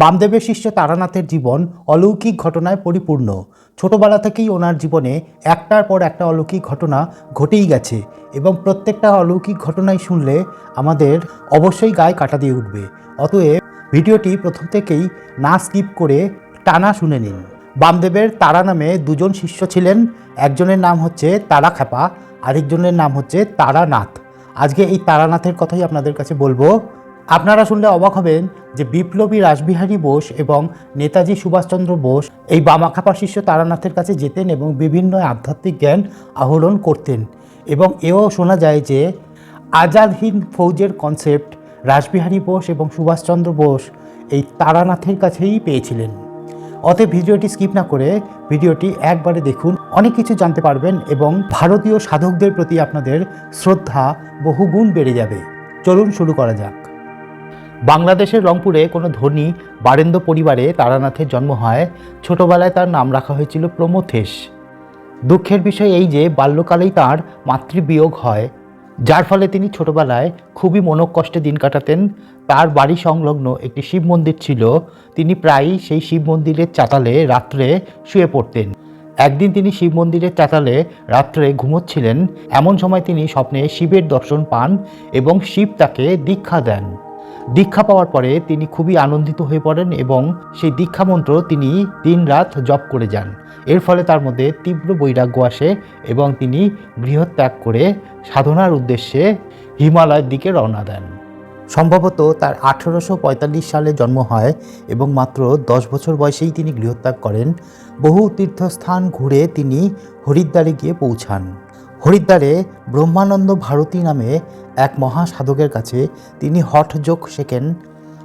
বামদেবের শিষ্য তারানাথের জীবন অলৌকিক ঘটনায় পরিপূর্ণ। ছোটবেলা থেকেই ওনার জীবনে একটার পর একটা অলৌকিক ঘটনা ঘটেই গেছে এবং প্রত্যেকটা অলৌকিক ঘটনাই শুনলে আমাদের অবশ্যই গায়ে কাটা দিয়ে উঠবে। অতএব ভিডিওটি প্রথম থেকেই না স্কিপ করে টানা শুনে নিন। বামদেবের তারা নামে দুজন শিষ্য ছিলেন। একজনের নাম হচ্ছে তারা খেপা আরেকজনের নাম হচ্ছে তারানাথ। আজকে এই তারানাথের কথাই আপনাদের কাছে বলব। আপনারা শুনলে অবাক হবেন যে বিপ্লবী রাসবিহারী বোস এবং নেতাজি সুভাষচন্দ্র বোস এই বামাখাপা শিষ্য তারানাথের কাছে যেতেন এবং বিভিন্ন আধ্যাত্মিক জ্ঞান আহরণ করতেন। এবং এও শোনা যায় যে আজাদ হিন্দ ফৌজের কনসেপ্ট রাসবিহারী বোস এবং সুভাষচন্দ্র বোস এই তারানাথের কাছেই পেয়েছিলেন। অতএব ভিডিওটি স্কিপ না করে ভিডিওটি একবারে দেখুন, অনেক কিছু জানতে পারবেন এবং ভারতীয় সাধকদের প্রতি আপনাদের শ্রদ্ধা বহুগুণ বেড়ে যাবে। চলুন শুরু করা যাক। বাংলাদেশের রংপুরে কোনো ধনী বারেন্দ্র পরিবারে তারানাথের জন্ম হয়। ছোটবেলায় তার নাম রাখা হয়েছিল প্রমথেশ। দুঃখের বিষয় এই যে বাল্যকালেই তার মাতৃবিয়োগ হয়। যার ফলে তিনি ছোটবেলায় খুবই মনোকষ্টে দিন কাটাতেন। তার বাড়ি সংলগ্ন একটি শিব মন্দির ছিল। তিনি প্রায়ই সেই শিব মন্দিরের চাতালে রাত্রে শুয়ে পড়তেন। একদিন তিনি শিব মন্দিরের চাতালে রাত্রে ঘুমোচ্ছিলেন। এমন সময় তিনি স্বপ্নে শিবের দর্শন পান এবং শিব তাকে দীক্ষা দেন। দীক্ষা পাওয়ার পরে তিনি খুবই আনন্দিত হয়ে পড়েন এবং সেই দীক্ষা মন্ত্র তিনি দিনরাত জপ করে যান। এর ফলে তার মধ্যে তীব্র বৈরাগ্য আসে এবং তিনি গৃহত্যাগ করে সাধনার উদ্দেশ্যে হিমালয়ের দিকে রওনা দেন। সম্ভবত তার আঠেরোশো পঁয়তাল্লিশ সালে জন্ম হয় এবং মাত্র দশ বছর বয়সেই তিনি গৃহত্যাগ করেন। বহু তীর্থস্থান ঘুরে তিনি হরিদ্বারে গিয়ে পৌঁছান। হরিদ্বারে ব্রহ্মানন্দ ভারতী নামে এক মহা সাধকের কাছে তিনি হঠযোগ শেখেন।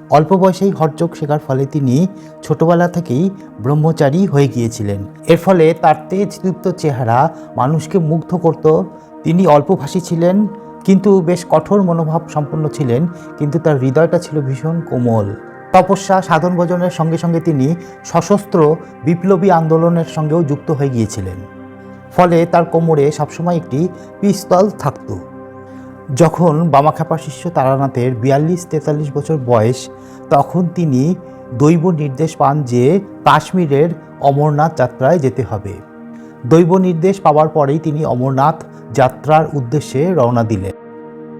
অল্প বয়সেই হঠযোগ শেখার ফলে তিনি ছোটবেলা থেকেই ব্রহ্মচারী হয়ে গিয়েছিলেন। এর ফলে তার তেজদীপ্ত চেহারা মানুষকে মুগ্ধ করত। তিনি অল্পভাষী ছিলেন, কিন্তু বেশ কঠোর মনোভাব সম্পন্ন ছিলেন, কিন্তু তার হৃদয়টা ছিল ভীষণ কোমল। তপস্যা সাধন ভোজনের সঙ্গে সঙ্গে তিনি সশস্ত্র বিপ্লবী আন্দোলনের সঙ্গেও যুক্ত হয়ে গিয়েছিলেন। ফলে তার কোমরে সবসময় একটি পিস্তল থাকত। যখন বামাখ্যাপা শিষ্য তারানাথের বিয়াল্লিশ তেতাল্লিশ বছর বয়স, তখন তিনি দৈব নির্দেশ পান যে কাশ্মীরের অমরনাথ যাত্রায় যেতে হবে। দৈব নির্দেশ পাওয়ার পরেই তিনি অমরনাথ যাত্রার উদ্দেশ্যে রওনা দিলেন।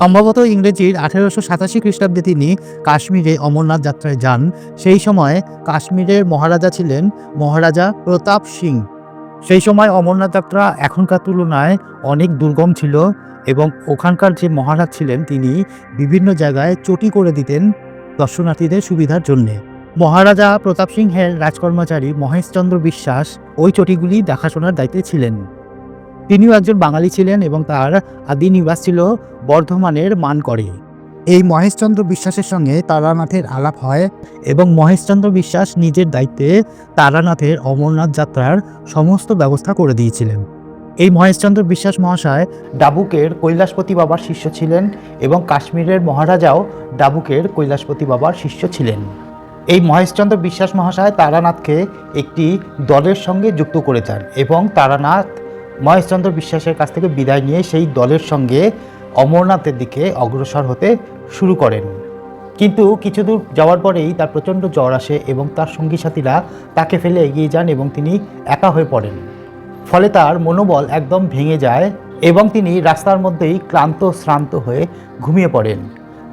সম্ভবত ইংরেজির আঠেরোশো সাতাশি খ্রিস্টাব্দে তিনি কাশ্মীরে অমরনাথ যাত্রায় যান। সেই সময় কাশ্মীরের মহারাজা ছিলেন মহারাজা প্রতাপ সিং। সেই সময় অমরনাথ যাত্রা এখনকার তুলনায় অনেক দুর্গম ছিল এবং ওখানকার যে মহারাজ ছিলেন তিনি বিভিন্ন জায়গায় চটি করে দিতেন দর্শনার্থীদের সুবিধার জন্যে। মহারাজা প্রতাপ সিংহের রাজকর্মচারী মহেশচন্দ্র বিশ্বাস ওই চটিগুলি দেখাশোনার দায়িত্বে ছিলেন। তিনিও একজন বাঙালি ছিলেন এবং তার আদি নিবাস ছিল বর্ধমানের মানকরে এই মহেশচন্দ্র বিশ্বাসের সঙ্গে তারানাথের আলাপ হয় এবং মহেশচন্দ্র বিশ্বাস নিজের দায়িত্বে তারানাথের অমরনাথ যাত্রার সমস্ত ব্যবস্থা করে দিয়েছিলেন। এই মহেশচন্দ্র বিশ্বাস মহাশয় ডাবুকের কৈলাসপতি বাবার শিষ্য ছিলেন এবং কাশ্মীরের মহারাজাও ডাবুকের কৈলাসপতি বাবার শিষ্য ছিলেন। এই মহেশচন্দ্র বিশ্বাস মহাশয় তারানাথকে একটি দলের সঙ্গে যুক্ত করে যান এবং তারানাথ মহেশচন্দ্র বিশ্বাসের কাছ থেকে বিদায় নিয়ে সেই দলের সঙ্গে অমরনাথের দিকে অগ্রসর হতে শুরু করেন। কিন্তু কিছু দূর যাওয়ার পরেই তার প্রচণ্ড জ্বর আসে এবং তার সঙ্গী সাথীরা তাকে ফেলে এগিয়ে যান এবং তিনি একা হয়ে পড়েন। ফলে তার মনোবল একদম ভেঙে যায় এবং তিনি রাস্তার মধ্যেই ক্লান্ত, শ্রান্ত হয়ে ঘুমিয়ে পড়েন।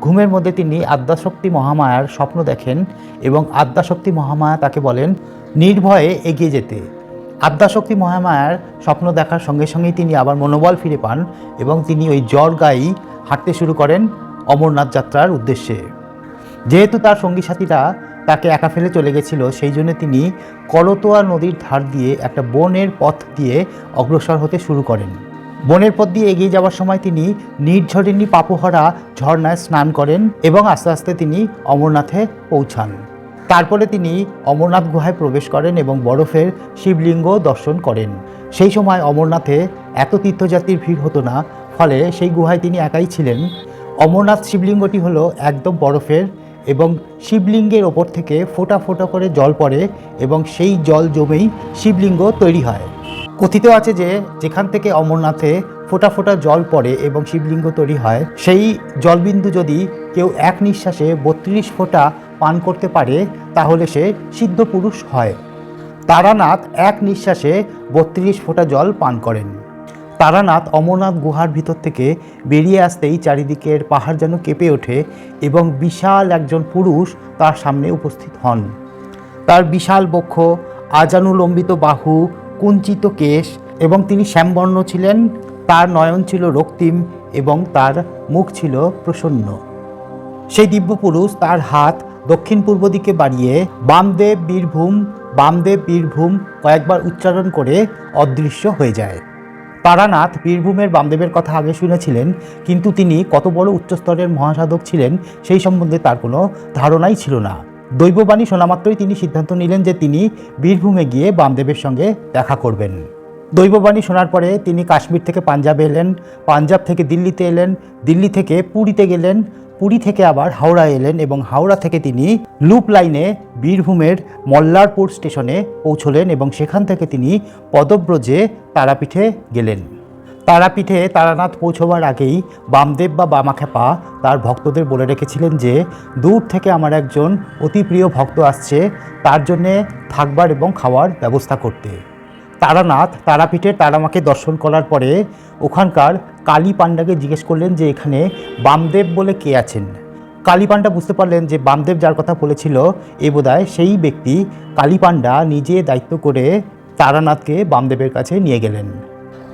ঘুমের মধ্যে তিনি আদ্যাশক্তি মহামায়ার স্বপ্ন দেখেন এবং আদ্যাশক্তি মহামায়া তাকে বলেন, নির্ভয়ে এগিয়ে যেতে। আদ্যাশক্তি মহামায়ার স্বপ্ন দেখার সঙ্গে সঙ্গেই তিনি আবার মনোবল ফিরে পান এবং তিনি ওই জ্বর গায়েই হাঁটতে শুরু করেন অমরনাথ যাত্রার উদ্দেশ্যে। যেহেতু তার সঙ্গী সাথীরা তাকে একা ফেলে চলে গেছিল, সেই জন্য তিনি করতোয়া নদীর ধার দিয়ে একটা বনের পথ দিয়ে অগ্রসর হতে শুরু করেন। বনের পথ দিয়ে এগিয়ে যাওয়ার সময় তিনি নির্ঝরিণী পাপোহরা ঝর্ণায় স্নান করেন এবং আস্তে আস্তে তিনি অমরনাথে পৌঁছান। তারপরে তিনি অমরনাথ গুহায় প্রবেশ করেন এবং বরফের শিবলিঙ্গ দর্শন করেন। সেই সময় অমরনাথে এত তীর্থযাত্রীর ভিড় হতো না, ফলে সেই গুহায় তিনি একাই ছিলেন। অমরনাথ শিবলিঙ্গটি হলো একদম বরফের এবং শিবলিঙ্গের ওপর থেকে ফোটা ফোটা করে জল পড়ে এবং সেই জল জমেই শিবলিঙ্গ তৈরি হয়। কথিত আছে যে, যেখান থেকে অমরনাথে ফোটা ফোঁটা জল পড়ে এবং শিবলিঙ্গ তৈরি হয়, সেই জলবিন্দু যদি কেউ এক নিঃশ্বাসে বত্রিশ ফোঁটা পান করতে পারে, তাহলে সে সিদ্ধ পুরুষ হয়। তারানাথ এক নিঃশ্বাসে বত্রিশ ফোঁটা জল পান করেন। তারানাথ অমরনাথ গুহার ভিতর থেকে বেরিয়ে আসতেই চারিদিকের পাহাড় যেন কেঁপে ওঠে এবং বিশাল একজন পুরুষ তার সামনে উপস্থিত হন। তার বিশাল বক্ষ, আজানুলম্বিত বাহু, কুঞ্চিত কেশ এবং তিনি শ্যামবর্ণ ছিলেন, তার নয়ন ছিল রক্তিম এবং তার মুখ ছিল প্রসন্ন। সেই দিব্য পুরুষ তার হাত দক্ষিণ পূর্ব দিকে বাড়িয়ে বামদেব বীরভূম বামদেব বীরভূম কয়েকবার উচ্চারণ করে অদৃশ্য হয়ে যায়। তারানাথ বীরভূমের বামদেবের কথা আগে শুনেছিলেন, কিন্তু তিনি কত বড় উচ্চস্তরের মহাসাধক ছিলেন সেই সম্বন্ধে তার কোনো ধারণাই ছিল না। দৈববাণী শোনা মাত্রই তিনি সিদ্ধান্ত নিলেন যে তিনি বীরভূমে গিয়ে বামদেবের সঙ্গে দেখা করবেন। দৈববাণী শোনার পরে তিনি কাশ্মীর থেকে পাঞ্জাবে এলেন, পাঞ্জাব থেকে দিল্লিতে এলেন, দিল্লি থেকে পুরীতে গেলেন পুরী থেকে আবার হাওড়া এলেন এবং হাওড়া থেকে তিনি লুপ লাইনে বীরভূমের মল্লারপুর স্টেশনে পৌঁছলেন এবং সেখান থেকে তিনি পদব্রজে তারাপীঠে গেলেন। তারাপীঠে তারানাথ পৌঁছবার আগেই বামদেব বা বামাখ্যাপা তার ভক্তদের বলে রেখেছিলেন যে, দূর থেকে আমার একজন অতি প্রিয় ভক্ত আসছে, তার জন্যে থাকবার এবং খাওয়ার ব্যবস্থা করতে। তারানাথ তারাপীঠের তারামাকে দর্শন করার পরে ওখানকার কালী পাণ্ডাকে জিজ্ঞেস করলেন যে এখানে বামদেব বলে কে আছেন? কালী পাণ্ডা বুঝতে পারলেন যে বামদেব যার কথা বলেছিল, এ বোধহয় সেই ব্যক্তি কালী পাণ্ডা নিজে দায়িত্ব করে তারানাথকে বামদেবের কাছে নিয়ে গেলেন।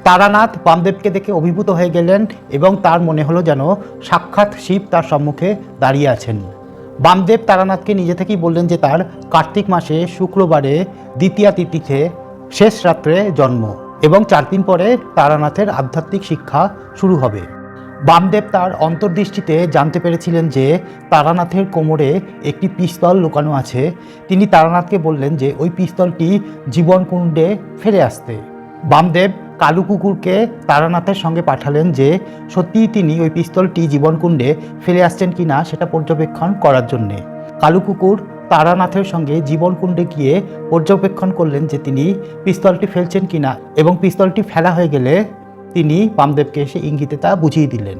তারানাথ বামদেবকে দেখে অভিভূত হয়ে গেলেন এবং তার মনে হলো যেন সাক্ষাৎ শিব তার সম্মুখে দাঁড়িয়ে আছেন। বামদেব তারানাথকে নিজে থেকেই বললেন যে তার কার্তিক মাসে শুক্রবারে দ্বিতীয়া তিথিতে শেষ রাত্রে জন্ম এবং চার দিন পরে তারানাথের আধ্যাত্মিক শিক্ষা শুরু হবে। বামদেব তার অন্তর্দৃষ্টিতে জানতে পেরেছিলেন যে তারানাথের কোমরে একটি পিস্তল লুকানো আছে। তিনি তারানাথকে বললেন যে ওই পিস্তলটি জীবনকুণ্ডে ফিরে আসতে। বামদেব কালু কুকুরকে তারানাথের সঙ্গে পাঠালেন যে সত্যিই তিনি ওই পিস্তলটি জীবনকুণ্ডে ফেলে আসছেন কিনা সেটা পর্যবেক্ষণ করার জন্যে। কালু কুকুর তারানাথের সঙ্গে জীবনকুণ্ডে গিয়ে পর্যবেক্ষণ করলেন যে তিনি পিস্তলটি ফেলছেন কিনা এবং পিস্তলটি ফেলা হয়ে গেলে তিনি বামদেবকে এসে ইঙ্গিতে তা বুঝিয়ে দিলেন।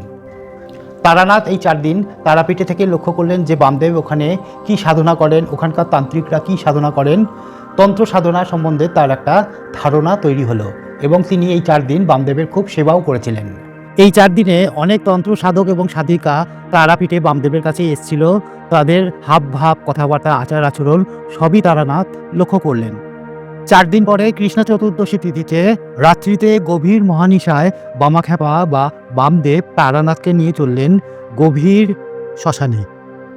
তারানাথ এই চার দিন তারাপীঠে থেকে লক্ষ্য করলেন যে বামদেব ওখানে কি সাধনা করেন, ওখানকার তান্ত্রিকরা কি সাধনা করেন। তন্ত্র সাধনা সম্বন্ধে তার একটা ধারণা তৈরি হলো এবং তিনি এই চার দিন বামদেবের খুব সেবাও করেছিলেন। এই চার দিনে অনেক তন্ত্র সাধক এবং সাধিকা তারাপীঠে বামদেবের কাছে এসেছিল। তাদের হাব ভাব কথাবার্তা, আচার আচরণ সবই তারানাথ লক্ষ্য করলেন। চার দিন পরে কৃষ্ণ চতুর্দশী তিথিতে রাত্রিতে গভীর মহানিশায় বামাখ্যাপা বা বামদেব তারানাথকে নিয়ে চললেন গভীর শ্মশানে।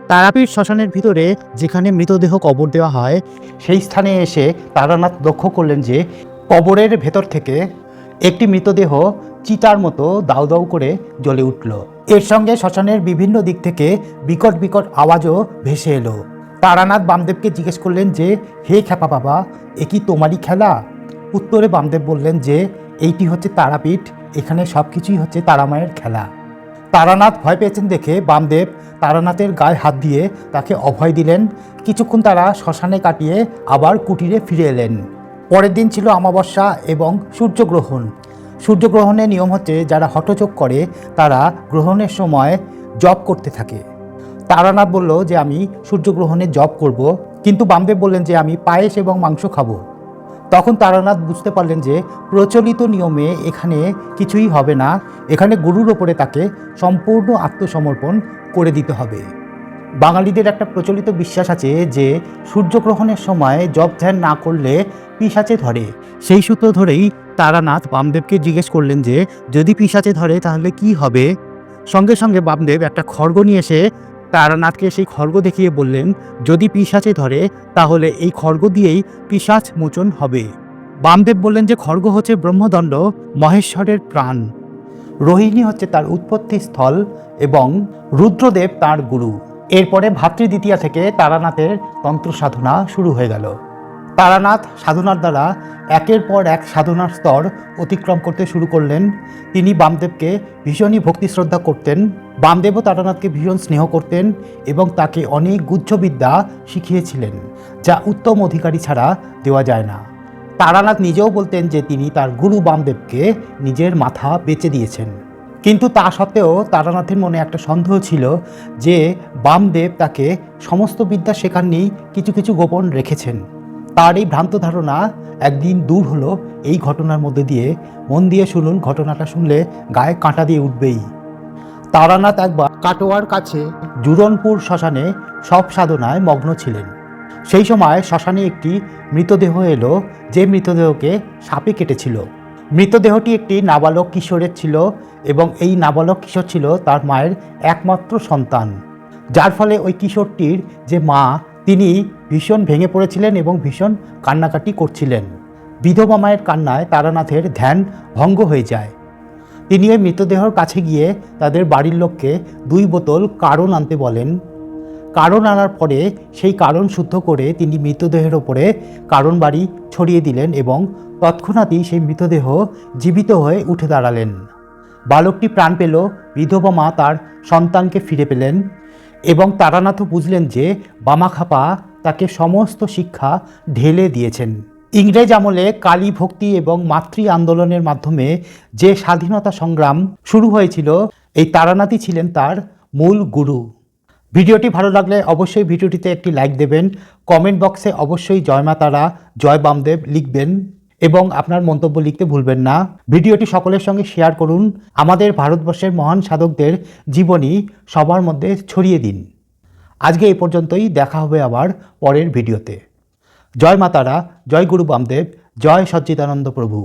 তারাপীঠ শ্মশানের ভিতরে যেখানে মৃতদেহ কবর দেওয়া হয়, সেই স্থানে এসে তারানাথ লক্ষ্য করলেন যে কবরের ভেতর থেকে একটি মৃতদেহ চিতার মতো দাউ দাউ করে জ্বলে উঠল। এর সঙ্গে শ্মশানের বিভিন্ন দিক থেকে বিকট বিকট আওয়াজও ভেসে এলো। তারানাথ বামদেবকে জিজ্ঞেস করলেন যে, হে খ্যাপা বাবা, এ কি তোমারই খেলা? উত্তরে বামদেব বললেন যে, এইটি হচ্ছে তারাপীঠ, এখানে সব কিছুই হচ্ছে তারামায়ের খেলা। তারানাথ ভয় পেয়েছেন দেখে বামদেব তারানাথের গায়ে হাত দিয়ে তাকে অভয় দিলেন। কিছুক্ষণ তারা শ্মশানে কাটিয়ে আবার কুটিরে ফিরে এলেন। পরের দিন ছিল অমাবস্যা এবং সূর্যগ্রহণ। সূর্যগ্রহণের নিয়ম হচ্ছে যারা হটচোক করে, তারা গ্রহণের সময় জব করতে থাকে। তারানাথ বলল যে, আমি সূর্যগ্রহণে জব করব। কিন্তু বামদেব বললেন যে, আমি পায়েস এবং মাংস খাব। তখন তারানাথ বুঝতে পারলেন যে, প্রচলিত নিয়মে এখানে কিছুই হবে না। এখানে গুরুর ওপরে তাকে সম্পূর্ণ আত্মসমর্পণ করে দিতে হবে। বাঙালিদের একটা প্রচলিত বিশ্বাস আছে যে, সূর্যগ্রহণের সময় জব ধ্যান না করলে পিসাচে ধরে। সেই সূত্র ধরেই তারানাথ বামদেবকে জিজ্ঞেস করলেন যে, যদি পিসাচে ধরে তাহলে কি হবে? সঙ্গে সঙ্গে বামদেব একটা খড়গ নিয়ে এসে তারানাথকে সেই খড়গ দেখিয়ে বললেন, যদি পিসাচে ধরে, তাহলে এই খড়গ দিয়েই পিসাচ মোচন হবে। বামদেব বললেন যে, খড়গ হচ্ছে ব্রহ্মদণ্ড, মহেশ্বরের প্রাণ। রোহিণী হচ্ছে তার উৎপত্তি স্থল এবং রুদ্রদেব তার গুরু। এরপরে ভাতৃদ্বিতীয়া থেকে তারানাথের তন্ত্র সাধনা শুরু হয়ে গেল। তারানাথ সাধনার দ্বারা একের পর এক সাধনার স্তর অতিক্রম করতে শুরু করলেন। তিনি বামদেবকে ভীষণই ভক্তি শ্রদ্ধা করতেন। বামদেবও তারানাথকে ভীষণ স্নেহ করতেন এবং তাকে অনেক গুচ্ছবিদ্যা শিখিয়েছিলেন, যা উত্তম অধিকারী ছাড়া দেওয়া যায় না। তারানাথ নিজেও বলতেন যে তিনি তার গুরু বামদেবকে নিজের মাথা বেচে দিয়েছেন। কিন্তু তা সত্ত্বেও তারানাথের মনে একটা সন্দেহ ছিল যে বামদেব তাকে সমস্ত বিদ্যা শেখাননি, কিছু কিছু গোপন রেখেছেন। তার এই ভ্রান্ত ধারণা একদিন দূর হলো, এই ঘটনার মধ্যে দিয়ে। মন দিয়ে শুনুন ঘটনাটা শুনলে গায়ে কাঁটা দিয়ে উঠবেই। তারানাথ একবার কাটোয়ার কাছে জুরনপুর শ্মশানে সব সাধনায় মগ্ন ছিলেন। সেই সময় শ্মশানে একটি মৃতদেহ এলো, যে মৃতদেহকে সাপে কেটেছিল। মৃতদেহটি একটি নাবালক কিশোরের ছিল এবং এই নাবালক কিশোর ছিল তার মায়ের একমাত্র সন্তান। যার ফলে ওই কিশোরটির যে মা তিনি ভীষণ ভেঙে পড়েছিলেন এবং ভীষণ কান্নাকাটি করছিলেন। বিধবা মায়ের কান্নায় তারানাথের ধ্যান ভঙ্গ হয়ে যায়। তিনি ওই মৃতদেহর কাছে গিয়ে তাদের বাড়ির লোককে দুই বোতল কারণ আনতে বলেন। কারণ আনার পরে সেই কারণ শুদ্ধ করে তিনি মৃতদেহের ওপরে কারণ বাড়ি ছড়িয়ে দিলেন এবং তৎক্ষণাৎই সেই মৃতদেহ জীবিত হয়ে উঠে দাঁড়ালেন। বালকটি প্রাণ পেল, বিধবা মা তার সন্তানকে ফিরে পেলেন। এবং তারানাথও বুঝলেন যে বামাখাপা তাকে সমস্ত শিক্ষা ঢেলে দিয়েছেন। ইংরেজ আমলে কালী ভক্তি এবং মাতৃ আন্দোলনের মাধ্যমে যে স্বাধীনতা সংগ্রাম শুরু হয়েছিল, এই তারানাথই ছিলেন তার মূল গুরু। ভিডিওটি ভালো লাগলে অবশ্যই ভিডিওটিতে একটি লাইক দেবেন। কমেন্ট বক্সে অবশ্যই জয় জয় বামদেব লিখবেন। এবং আপনার মন্তব্য লিখতে ভুলবেন না। ভিডিওটি সকলের সঙ্গে শেয়ার করুন। আমাদের ভারতবর্ষের মহান সাধকদের জীবনী সবার মধ্যে ছড়িয়ে দিন। আজকে এই পর্যন্তই, দেখা হবে আবার পরের ভিডিওতে। জয় মাতারা, জয় গুরু বামদেব, জয় সচ্চিদানন্দ প্রভু।